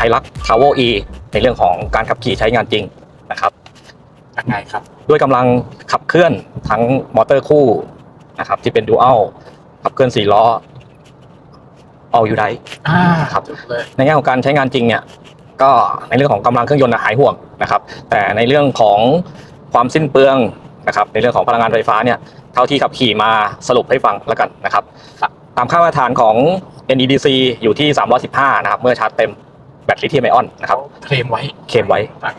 ไฮลักทาวเวอ E ในเรื่องของการขับขี่ใช้งานจริงนะครับยังไงครับ ด้วยกำลังขับเคลื่อนทั้งมอเตอร์คู่นะครับที่เป็นดูอัลขับเคลื่อน4ล้อ all u d i อ่าครับถูกเลยในแง่ของการใช้งานจริงเนี่ยก็ในเรื่องของกำลังเครื่องยนต์น่ะหายห่วงนะครับ แต่ในเรื่องของความสิ้นเปลืองนะครับ ในเรื่องของพลังงานไฟฟ้าเนี่ยเท่าที่ขับขี่มาสรุปให้ฟังแล้วกันนะครับ ตามค่ามาตรฐานของ NEDC อยู่ที่ 315 นะครับ เมื่อชาร์จเต็มแบ ตลิเธียมไอออนนะครับเคลมไว้เคลมไว้ทาง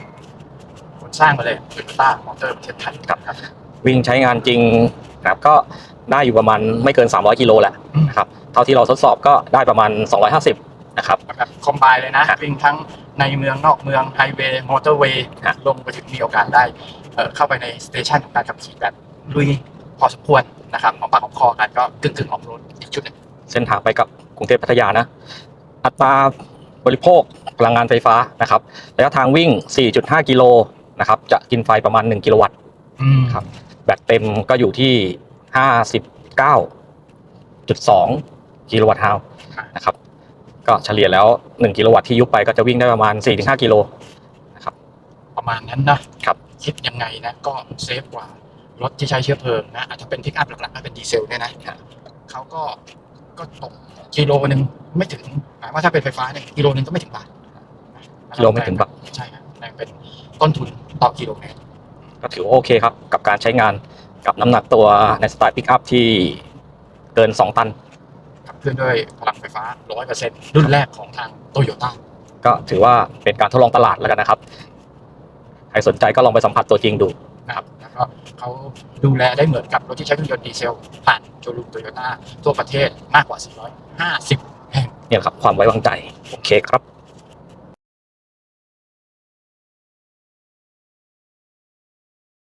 คนสร้างมาเลยโตโยต้ามอเตอร์ประเทศไทยครับ วิ่งใช้งานจริงนะครับก็ได้อยู่ประมาณไม่เกิน 300กิโลแหละนะครับเท่าที่เราทดสอบก็ได้ประมาณ 250 นะครับแบบคอมไบเลยนะครับวิ่งทั้งในเมืองนอกเมืองไฮเวย์มอเตอร์เวย์ครับลงไปถึงมีโอกาสได้เอ่อเข้าไปในสเตชันของการขับขี่แบบลุยพอสมควรนะครับหอมปากหอมคอกันก็กึ่งกึ่งออฟโรดอีกชุดหนึ่งเส้นทางไปกับกรุงเทพพัทยานะ อัตราบริโภค พลังงานไฟฟ้านะครับระยะทางวิ่ง 4.5 กิโลนะครับจะกินไฟประมาณ 1 กิโลวัตต์อืมครับแบตเต็มก็อยู่ที่ 59.2 กิโลวัตต์ฮาวนะครับก็เฉลี่ยแล้ว 1 กิโลวัตต์ที่ยุบไปก็จะวิ่งได้ประมาณ 4-5 กิโลนะครับประมาณนั้นนะครับคิดยังไงนะก็เซฟกว่ารถที่ใช้เชื้อเพลิงนะอาจจะเป็นพิกอัพหลักๆก็เป็นดีเซลเนี่ยนะเขาก็ก็ตกกิโลหนึ่งไม่ถึงหมายว่าถ้าเป็นไฟฟ้าเนี่ยกิโลหนึ่งก็ไม่ถึงบาท กิโลไม่ถึงบาทใช่ครับแรงเป็นต้นทุนต่อกิโลเมตรก็ถือว่าโอเคครับ กับการใช้งานกับน้ำหนักตัวในสไตล์ปิกอัพที่เกิน 2 ตันขับเคลื่อนด้วยพลังไฟฟ้า 100%รุ่นแรกของทางโตโยต้าก็ถือว่าเป็นการทดลองตลาดแล้วกันนะครับ ใครสนใจก็ลองไปสัมผัสตัวจริงดูนะครับแล้วก็เขาดูแลได้เหมือนกับรถที่ใช้เครื่องยนต์ดีเซล ผ่านโชว์รูมโตโยต้าทั่วประเทศมากกว่า 450 แห่งเนี่ยแหละครับความไว้วางใจ โอเคครับ